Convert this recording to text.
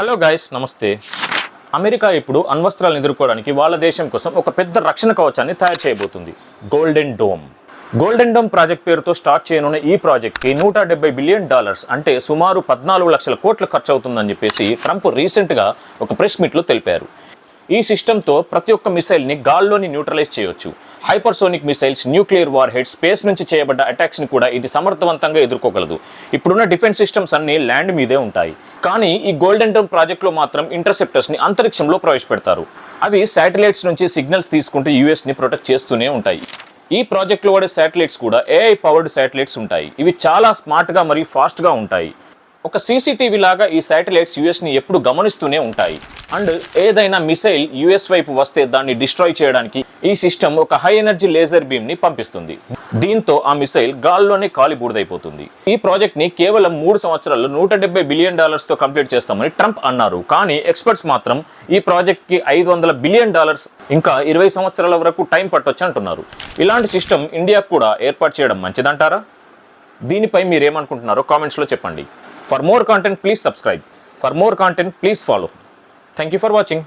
Hello guys నమస్తే. America ఇప్పుడు అణ్వస్త్రాలను ఎదుర్కోవడానికి వాళ్ళ దేశం కోసం ఒక పెద్ద రక్షణ కవచాన్ని తయారు చేయబోతుంది. Golden dome golden dome project పేరుతో స్టార్ట్ చేయనున్న ఈ ప్రాజెక్ట్కి నూట డెబ్బై బిలియన్ డాలర్స్ అంటే సుమారు పద్నాలుగు లక్షల కోట్ల ఖర్చు అవుతుందని చెప్పేసి ట్రంప్ రీసెంట్గా ఒక ప్రెస్ మీట్లో తెలిపారు. ఈ సిస్టంతో ప్రతి ఒక్క మిసైల్ని గాల్లోని న్యూట్రలైజ్ చేయొచ్చు. Hypersonic missiles nuclear warhead space నుంచి చేయబడ్డ అటాక్స్ని కూడా ఇది సమర్థవంతంగా ఎదుర్కోగలదు. ఇప్పుడున్న డిఫెన్స్ సిస్టమ్స్ అన్ని ల్యాండ్ మీదే ఉంటాయి. కానీ ఈ గోల్డెన్ టర్మ్ ప్రాజెక్ట్లో మాత్రం ఇంటర్సెప్టర్స్ని అంతరిక్షంలో ప్రవేశపెడతారు. అవి శాటిలైట్స్ నుంచి సిగ్నల్స్ తీసుకుంటూ యూఎస్ని ప్రొటెక్ట్ చేస్తూనే ఉంటాయి. ఈ ప్రాజెక్ట్లో వాడే శాటిలైట్స్ కూడా ఏఐ పవర్డ్ శాటిలైట్స్ ఉంటాయి. ఇవి చాలా స్మార్ట్గా మరియు ఫాస్ట్గా ఉంటాయి. ఒక సీసీటీవీ లాగా ఈ శాటిలైట్స్ యుఎస్ని ఎప్పుడు గమనిస్తూనే ఉంటాయి. అండ్ ఏదైనా మిసైల్ యుఎస్ వైపు వస్తే దాన్ని డిస్ట్రాయ్ చేయడానికి ఈ సిస్టమ్ ఒక హై ఎనర్జీ లేజర్ బీమ్ని పంపిస్తుంది. దీంతో ఆ మిసైల్ గాల్లోనే కాలి బూడిదైపోతుంది ఈ ప్రాజెక్ట్ని కేవలం మూడు సంవత్సరాల్లో నూట డెబ్బై బిలియన్ డాలర్స్తో కంప్లీట్ చేస్తామని ట్రంప్ అన్నారు. కానీ ఎక్స్పర్ట్స్ మాత్రం ఈ ప్రాజెక్ట్కి ఐదు వందల బిలియన్ డాలర్స్ ఇంకా ఇరవై సంవత్సరాల వరకు టైం పట్టొచ్చు అంటున్నారు. ఇలాంటి సిస్టమ్ ఇండియాకు కూడా ఏర్పాటు చేయడం మంచిదంటారా? దీనిపై మీరు ఏమనుకుంటున్నారో కామెంట్స్లో చెప్పండి. For more content please subscribe for more content please follow thank you for watching